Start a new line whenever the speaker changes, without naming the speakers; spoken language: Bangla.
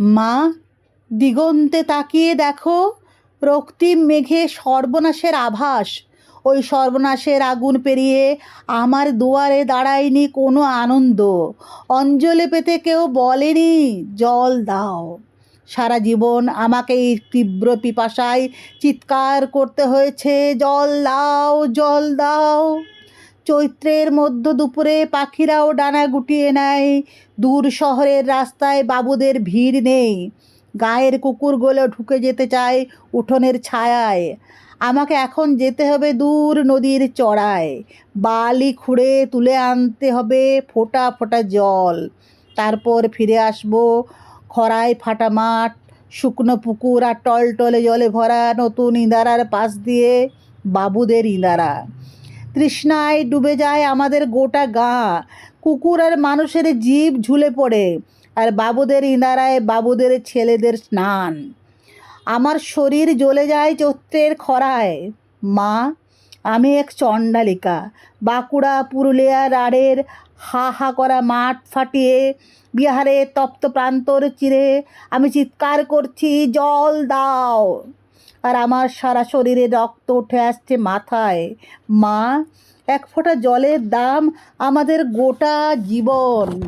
মা, দিগন্তে তাকিয়ে দেখো রক্তিম মেঘে সর্বনাশের আভাস। ওই সর্বনাশের আগুন পেরিয়ে আমার দুয়ারে দাঁড়ায়নি কোনো আনন্দ। অঞ্জলি পেতে কেউ বলেনি, জল দাও। সারা জীবন আমাকে এই তীব্র পিপাসায় চিৎকার করতে হয়েছে, জল দাও জল দাও। চৈত্রের মধ্য দুপুরে পাখিরাও ডানা গুটিয়ে নেয়। দূর শহরের রাস্তায় বাবুদের ভিড় নেই। গায়ের কুকুরগুলো ঢুকে যেতে চায় উঠোনের ছায়ায়। আমাকে এখন যেতে হবে দূর নদীর চড়ায়। বালি খুঁড়ে তুলে আনতে হবে ফোটা ফোটা জল। তারপর ফিরে আসব খরায় ফাটা মাঠ, শুকনো পুকুর আর টলটলে জলে ভরা নতুন ইঁদারার পাশ দিয়ে বাবুদের ইঁদারা। তৃষ্ণায় ডুবে যায় আমাদের গোটা গা। কুকুর আর মানুষের জীব ঝুলে পড়ে, আর বাবুদের ইঁদারায় বাবুদের ছেলেদের স্নান। আমার শরীর জ্বলে যায় চৈত্রের খরায়। মা, আমি এক চণ্ডালিকা। বাঁকুড়া, পুরুলিয়া রাড়ের হা হা করা মাঠ ফাটিয়ে বিহারে তপ্ত প্রান্তর চিরে আমি চিৎকার করছি, জল দাও। আর আমার সারা শরীরে রক্ত উঠে আসছে মাথায়। মা, এক ফোঁটা জলের দাম আমাদের গোটা জীবন।